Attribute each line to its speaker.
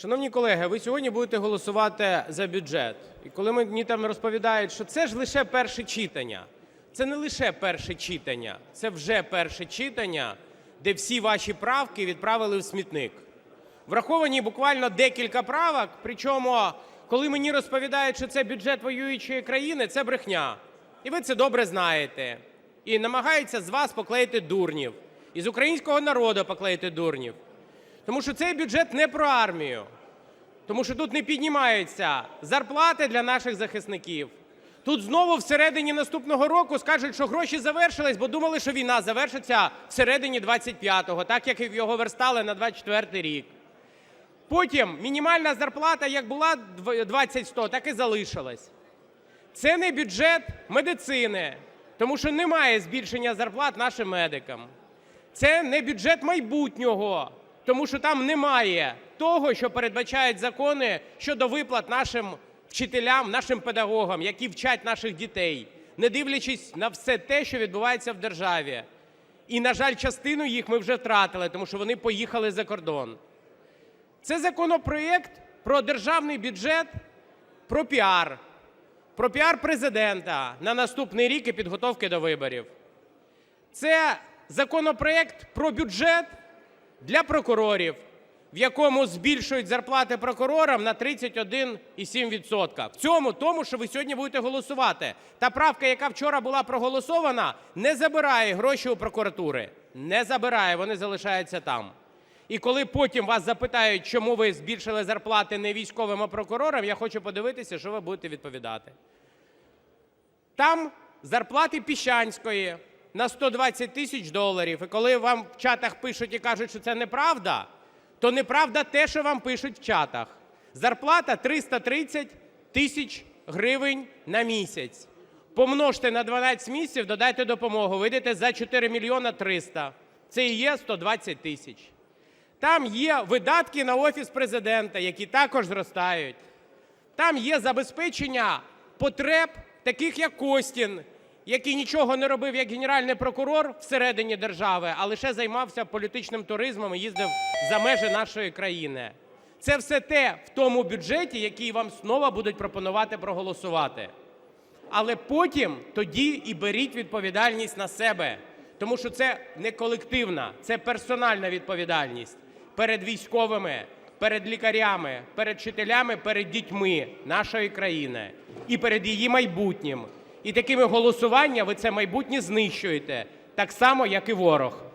Speaker 1: Шановні колеги, ви сьогодні будете голосувати за бюджет. І коли мені там розповідають, що це ж лише перше читання, це не лише перше читання, це вже перше читання, де всі ваші правки відправили в смітник. Враховані буквально декілька правок, причому, коли мені розповідають, що це бюджет воюючої країни, це брехня. І ви це добре знаєте. І намагаються з вас поклеїти дурнів, і з українського народу поклеїти дурнів. Тому що цей бюджет не про армію, тому що тут не піднімаються зарплати для наших захисників. Тут знову всередині наступного року скажуть, що гроші завершились, бо думали, що війна завершиться всередині 25-го, так як і його верстали на 24-й рік. Потім мінімальна зарплата як була 20-100, так і залишилась. Це не бюджет медицини, тому що немає збільшення зарплат нашим медикам. Це не бюджет майбутнього, тому що там немає того, що передбачають закони щодо виплат нашим вчителям, нашим педагогам, які вчать наших дітей, не дивлячись на все те, що відбувається в державі. І, на жаль, частину їх ми вже втратили, тому що вони поїхали за кордон. Це законопроєкт про державний бюджет, про піар, про піар президента на наступний рік і підготовки до виборів. Це законопроєкт про бюджет для прокурорів, в якому збільшують зарплати прокурорам на 31,7%. В цьому тому, що ви сьогодні будете голосувати. Та правка, яка вчора була проголосована, не забирає гроші у прокуратури. Не забирає, вони залишаються там. І коли потім вас запитають, чому ви збільшили зарплати не військовим, а прокурорам, я хочу подивитися, що ви будете відповідати. Там зарплати Піщанської на 120 тисяч доларів. І коли вам в чатах пишуть і кажуть, що це неправда, то неправда те, що вам пишуть в чатах. Зарплата 330 тисяч гривень на місяць. Помножте на 12 місяців, додайте допомогу, вийдете за 4 мільйона 300. Це і є 120 тисяч. Там є видатки на Офіс президента, які також зростають. Там є забезпечення потреб, таких як Костін, який нічого не робив як генеральний прокурор всередині держави, а лише займався політичним туризмом і їздив за межі нашої країни. Це все те в тому бюджеті, який вам знову будуть пропонувати проголосувати. Але потім тоді і беріть відповідальність на себе, тому що це не колективна, це персональна відповідальність перед військовими, перед лікарями, перед вчителями, перед дітьми нашої країни і перед її майбутнім. І такими голосуваннями ви це майбутнє знищуєте так само, як і ворог.